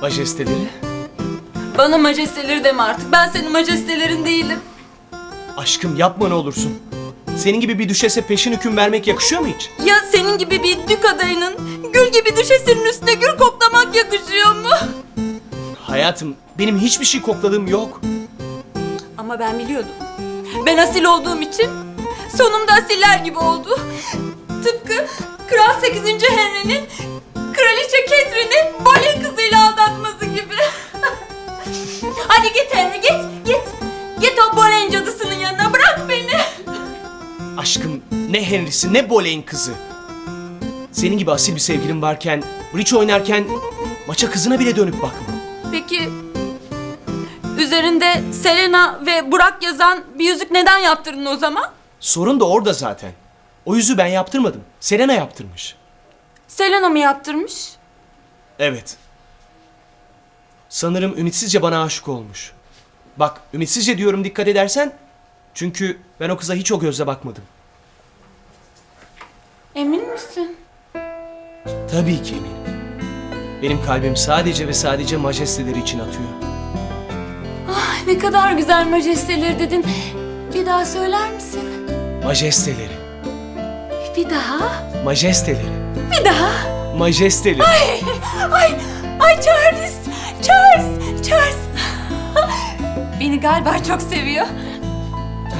Majesteleri, Bana majesteleri deme artık. Ben senin majestelerin değilim. aşkım yapma ne olursun. Senin gibi bir düşese peşin hüküm vermek yakışıyor mu hiç? Ya senin gibi bir dük adayının gül gibi düşesinin üstüne gül koklamak yakışıyor mu? Hayatım, benim hiçbir şey kokladığım yok. Ama ben biliyordum. Ben asil olduğum için sonumda asiller gibi oldu. Tıpkı Kral 8. Henry'nin Kraliçe Catherine'i Boleyn kızıyla aldatması gibi. Hadi git Henry git git. Git o Boleyn cadısının yanına bırak beni. Aşkım, ne Henry'si ne Boleyn kızı. Senin gibi asil bir sevgilin varken, bridge oynarken maça kızına bile dönüp bakma. Peki üzerinde Selena ve Burak yazan bir yüzük neden yaptırdın o zaman? Sorun da orada zaten. O yüzü ben yaptırmadım. Selena yaptırmış. Selena mı yaptırmış? Evet. Sanırım ümitsizce bana aşık olmuş. Bak, ümitsizce diyorum dikkat edersen. Çünkü ben o kıza hiç o gözle bakmadım. Emin misin? Tabii ki eminim. Benim kalbim sadece ve sadece majesteleri için atıyor. Ay ne kadar güzel majesteleri dedin. Bir daha söyler misin? Majesteleri, Bir daha. majesteleri, Bir daha. majesteleri. Ay, ay Charles, Charles, Charles. Beni galiba çok seviyor.